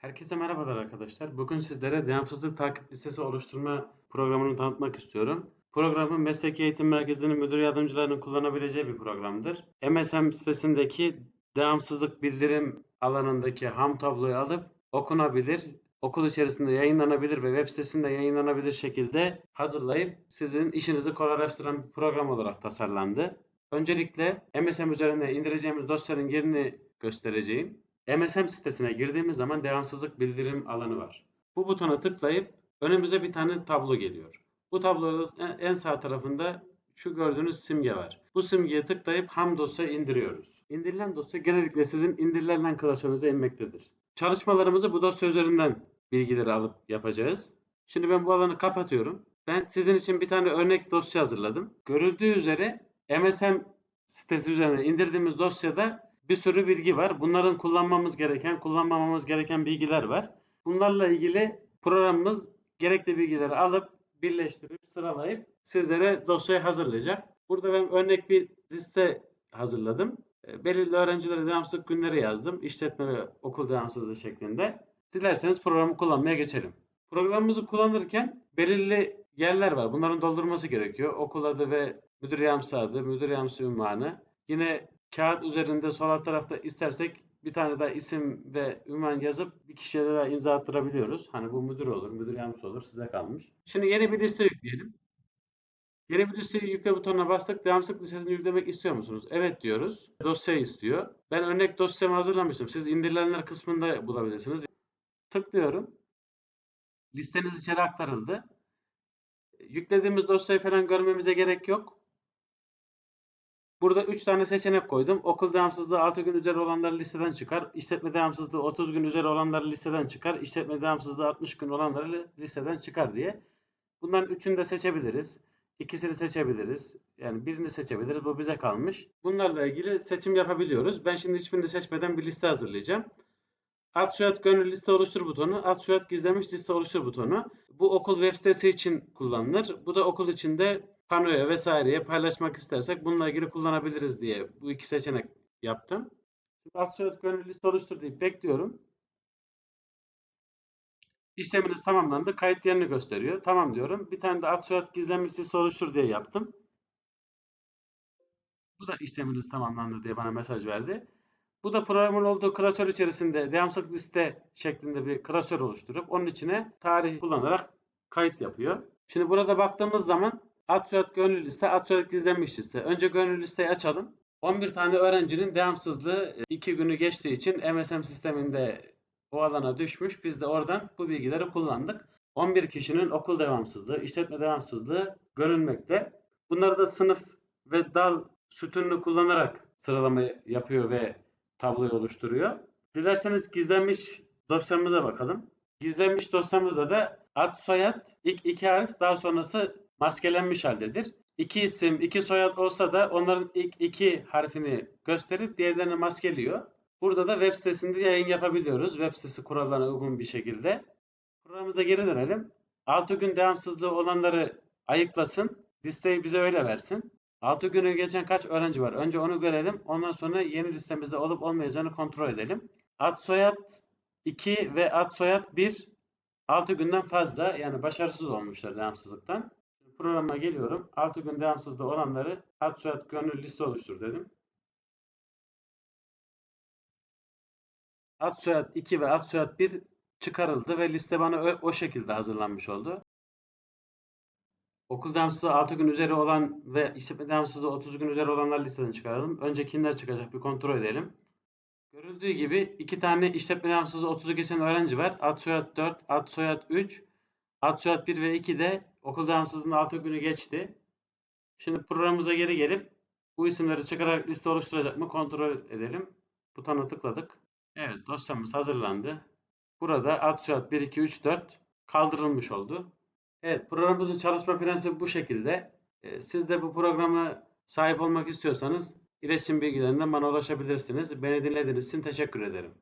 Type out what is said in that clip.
Herkese merhabalar arkadaşlar. Bugün sizlere devamsızlık takip listesi oluşturma programını tanıtmak istiyorum. Programın Mesleki Eğitim Merkezi'nin müdür yardımcılarının kullanabileceği bir programdır. MSM sitesindeki devamsızlık bildirim alanındaki ham tabloyu alıp okunabilir, okul içerisinde yayınlanabilir ve web sitesinde yayınlanabilir şekilde hazırlayıp sizin işinizi kolaylaştıran bir program olarak tasarlandı. Öncelikle MSM üzerinde indireceğimiz dosyanın yerini göstereceğim. MSM sitesine girdiğimiz zaman devamsızlık bildirim alanı var. Bu butona tıklayıp önümüze bir tane tablo geliyor. Bu tablonun en- sağ tarafında şu gördüğünüz simge var. Bu simgeye tıklayıp ham dosya indiriyoruz. İndirilen dosya genellikle sizin indirilen klasörünüze inmektedir. Çalışmalarımızı bu dosya üzerinden bilgileri alıp yapacağız. Şimdi ben bu alanı kapatıyorum. Ben sizin için bir tane örnek dosya hazırladım. Görüldüğü üzere MSM sitesi üzerine indirdiğimiz dosyada bir sürü bilgi var. Bunların kullanmamız gereken, kullanmamamız gereken bilgiler var. Bunlarla ilgili programımız gerekli bilgileri alıp birleştirip sıralayıp sizlere dosyayı hazırlayacak. Burada ben örnek bir liste hazırladım. E, Belirli öğrencilere devamsızlık günleri yazdım. İşletme ve okul devamsızlığı şeklinde. Dilerseniz programı kullanmaya geçelim. Programımızı kullanırken belirli yerler var. Bunların doldurması gerekiyor. Okul adı ve müdür yardımcısı adı, müdür yardımcısı ünvanı. Yine kağıt üzerinde sol alt tarafta istersek bir tane daha isim ve ünvan yazıp bir kişiye de daha imza attırabiliyoruz. Hani bu müdür olur, müdür yardımcısı olur size kalmış. Şimdi yeni bir liste yükleyelim. Yeni bir listeyi yükle butonuna bastık. Devamsızlık listesini yüklemek istiyor musunuz? Evet diyoruz. Dosya istiyor. Ben örnek dosyamı hazırlamıştım. Siz indirilenler kısmında bulabilirsiniz. Tıklıyorum. Listeniz içeri aktarıldı. Yüklediğimiz dosyayı falan görmemize gerek yok. Burada 3 tane seçenek koydum. Okul devamsızlığı 6 gün üzeri olanları listeden çıkar. İşletme devamsızlığı 30 gün üzeri olanları listeden çıkar. İşletme devamsızlığı 60 gün olanları listeden çıkar diye. Bunların üçünü de seçebiliriz. İkisini seçebiliriz. Yani birini seçebiliriz. Bu bize kalmış. Bunlarla ilgili seçim yapabiliyoruz. Ben şimdi hiçbirini seçmeden bir liste hazırlayacağım. Ad soyad gönül liste oluştur butonu, ad soyad gizlemiş liste oluştur butonu. Bu okul web sitesi için kullanılır. Bu da okul içinde panoya vesaireye paylaşmak istersek bununla ilgili kullanabiliriz diye bu iki seçenek yaptım. Ad soyad gönül liste oluştur deyip bekliyorum. İşleminiz tamamlandı. Kayıt yerini gösteriyor. Tamam diyorum. Bir tane de ad soyad gizlenmiş liste oluştur diye yaptım. Bu da işleminiz tamamlandı diye bana mesaj verdi. Bu da programın olduğu klasör içerisinde devamsızlık liste şeklinde bir klasör oluşturup onun içine tarih kullanarak kayıt yapıyor. Şimdi burada baktığımız zaman soyad gönüllü liste, soyad gizlenmiş liste. Önce gönüllü listeyi açalım. 11 tane öğrencinin devamsızlığı 2 günü geçtiği için MSM sisteminde o alana düşmüş. Biz de oradan bu bilgileri kullandık. 11 kişinin okul devamsızlığı, işletme devamsızlığı görülmekte. Bunları da sınıf ve dal sütununu kullanarak sıralama yapıyor ve tabloyu oluşturuyor. Dilerseniz gizlenmiş dosyamıza bakalım. Gizlenmiş dosyamızda da ad soyad ilk iki harf daha sonrası maskelenmiş haldedir. İki isim, iki soyad olsa da onların ilk iki harfini gösterip diğerlerini maskeliyor. Burada da web sitesinde yayın yapabiliyoruz. Web sitesi kurallarına uygun bir şekilde. Programımıza geri dönelim. 6 gün devamsızlığı olanları ayıklasın. Listeyi bize öyle versin. 6 günü geçen kaç öğrenci var? Önce onu görelim. Ondan sonra yeni listemizde olup olmayacağını kontrol edelim. Ad soyad 2 ve ad soyad 1 6 günden fazla yani başarısız olmuşlar devamsızlıktan. Programa geliyorum. 6 gün devamsızlığı olanları ad soyad gönüllü liste oluştur dedim. Ad soyad 2 ve ad soyad 1 çıkarıldı ve liste bana o şekilde hazırlanmış oldu. Okul devamsızlığı 6 gün üzeri olan ve işletme devamsızlığı 30 gün üzeri olanlar listeden çıkaralım. Önce kimler çıkacak bir kontrol edelim. Görüldüğü gibi iki tane işletme devamsızlığı 30'u geçen öğrenci var. Ad soyad 4, ad soyad 3, ad soyad 1 ve 2 de okul devamsızlığının 6 günü geçti. Şimdi programımıza geri gelip bu isimleri çıkararak liste oluşturacak mı kontrol edelim. Butona tıkladık. Evet dosyamız hazırlandı. Burada ad soyad 1, 2, 3, 4 kaldırılmış oldu. Evet programımızın çalışma prensibi bu şekilde. Ee, Siz de bu programa sahip olmak istiyorsanız iletişim bilgilerinden bana ulaşabilirsiniz. Beni dinlediğiniz için teşekkür ederim.